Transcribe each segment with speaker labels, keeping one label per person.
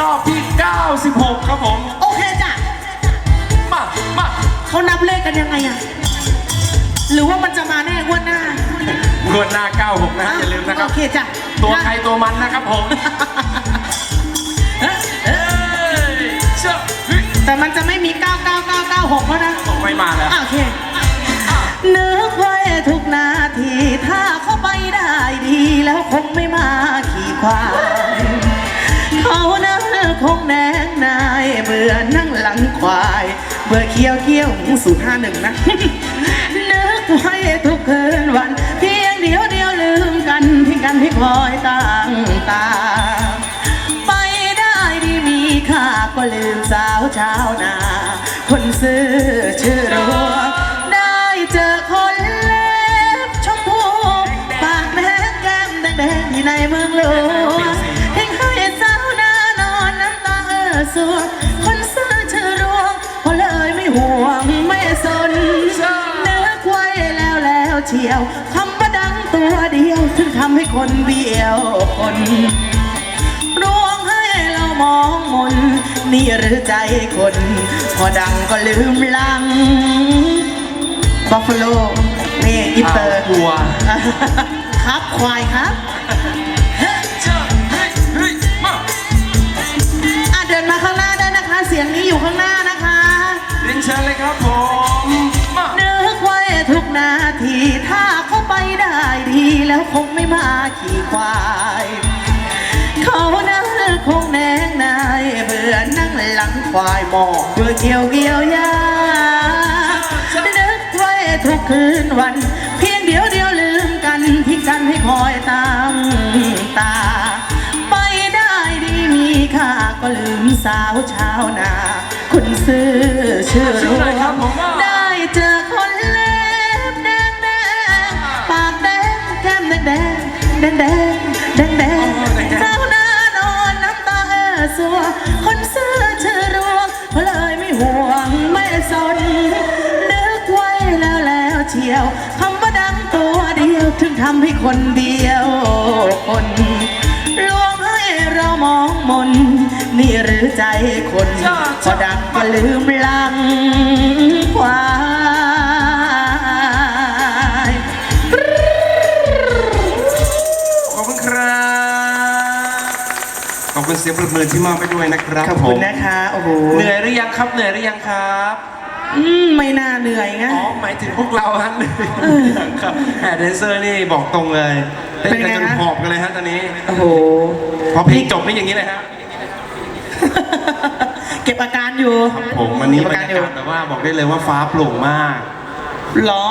Speaker 1: รอบที่ 96 ครับผม
Speaker 2: โอเคจ้ะ
Speaker 1: มามา
Speaker 2: เขานับเลขกันยังไงอะหรือว่ามันจะมาแน่งวดหน้าง
Speaker 1: วดหน้า 96นะฮะอย่าลืมนะครับ
Speaker 2: โอเคจ้ะ
Speaker 1: ตัวใครตัวมันนะครับผมเฮ้ยเฮ้ยเชื่อเฮ้ย
Speaker 2: แต่มันจะไม่มี 99996 แล้วนะ
Speaker 1: ต้องไม่มาแล้ว
Speaker 2: อะโอเคนึกไว้ทุกนาที ถ้าเข้าไปได้ดีแล้วคงไม่มาขี่ควาย ควาย เบื่อเคี้ยวเคี้ยวสูตรห้าหนึ่งนะ นึกไว้ทุกคืนวันเพียงเดียวเดียวลืมกันที่กันที่คอยตั้งตา ไปได้ดีมีค่าก็ลืมสาวชาวนา คนซื้อชื่อรัวได้เจอคนเล็บชมพูปากแดงแก้มแดงๆที่ในเมืองหลวงทิ้งให้สาวนานอนน้ำตาเออสวง เชียวคำว่าดังตัวเดียวถึงทำให้คนเบี้ยวคนร้องให้เรามองมนนี่หรือใจคน พอดังก็ลืมลังบัฟฟาโลนี่อินเตอร์
Speaker 1: กลัว
Speaker 2: ครับควายครับ
Speaker 1: เฮ้ยเชื่อเฮ้ยเฮ้ยมา
Speaker 2: อะเดินมาข้างหน้าได้นะคะ เสียงนี้อยู่ข้างหน้านะคะ
Speaker 1: เรียนเชิญเลยครับผม
Speaker 2: ทีถ้าเข้าไปได้ดีแล้วคงไม่มาขี่ควาย เขานั้นคงแนงนายเบื่อนั่งหลังควายมองเบื่อเกี่ยวเกี่ยวยานึกไว้ทุกคืนวัน เพียงเดียวเดียวลืมกันทิ้งกันให้คอยตั้งตา ไปได้ดีมีค่าก็ลืมสาวชาวนา คุณซื้อชื่อรัวได้เจอคน แดงแดงแดงแดงสาวนานอนน้ำตาเออสัวคนซื้อเชื่อรัวก็เลยไม่ห่วงไม่สนนึกไว้แล้วแล้วเชียวคำว่าดังตัวเดียวถึงทำให้คนเดียวคนลวงให้เรามองมนนี่หรือใจคนพอดังก็ลืมลัง
Speaker 1: คุณเสียงปรบมือที่มอบไปด้วยนะครับ
Speaker 2: ขอบคุณ
Speaker 1: ผม
Speaker 2: นะคะโอ้โห
Speaker 1: เหนื่อยหรือยังครับเหนื่อยหรือยังครับ
Speaker 2: อืมไม่น่าเหนื่อยไง
Speaker 1: อ๋อหมายถึงพวกเราฮะเหนื่อยครับแอดเดนเซอร์นี่บอกตรงเลยเต้น
Speaker 2: เป็น
Speaker 1: กัน
Speaker 2: ไง
Speaker 1: จน
Speaker 2: ฮะ
Speaker 1: หอบกันเลยฮะตอนนี้
Speaker 2: โอ้โห
Speaker 1: พอเพลงจบนี่อย่างนี้เลยฮะ
Speaker 2: เก็บอาการอยู่
Speaker 1: ผมวันนี้
Speaker 2: เก็
Speaker 1: บร
Speaker 2: อาการ
Speaker 1: รยา
Speaker 2: อยู่
Speaker 1: กาศแบบว่าบอกได้เลยว่าฟ้าโปร่งมาก
Speaker 2: เหรอ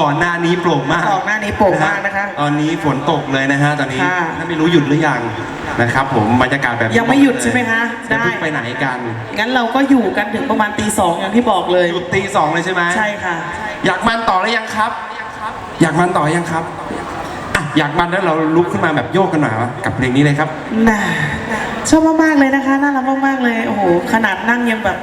Speaker 1: ก่อนหน้านี้โปร่งมาก
Speaker 2: ก่อนหน้านี้โปร่งมากนะคะ
Speaker 1: ตอนนี้ฝนตกเลยนะฮะตอนนี้
Speaker 2: ค่ะ
Speaker 1: ถ้าไม่รู้หยุดหรือยังนะครับผมบรรยากาศแบบนี้
Speaker 2: ยังไม่หยุดใช่ไหมคะ
Speaker 1: จะ
Speaker 2: ได้
Speaker 1: เพิ่งไปไหนกัน
Speaker 2: งั้นเราก็อยู่กันถึงประมาณตีสองอย่างที่บอกเลย
Speaker 1: หยุดตีสองเลยใช่ไหม
Speaker 2: ใช่ค่ะ
Speaker 1: อยากมันต่อหรือยังครับ อยากมันต่อยังครับอะอยากมันแล้วเราลุกขึ้นมาแบบโยกกันหน่อยวะกับเพลงนี้เลยครับ
Speaker 2: น่าชอบมากๆเลยนะคะ น่ารักมากๆเลย โอ้โห ขนาดนั่งยังแบบ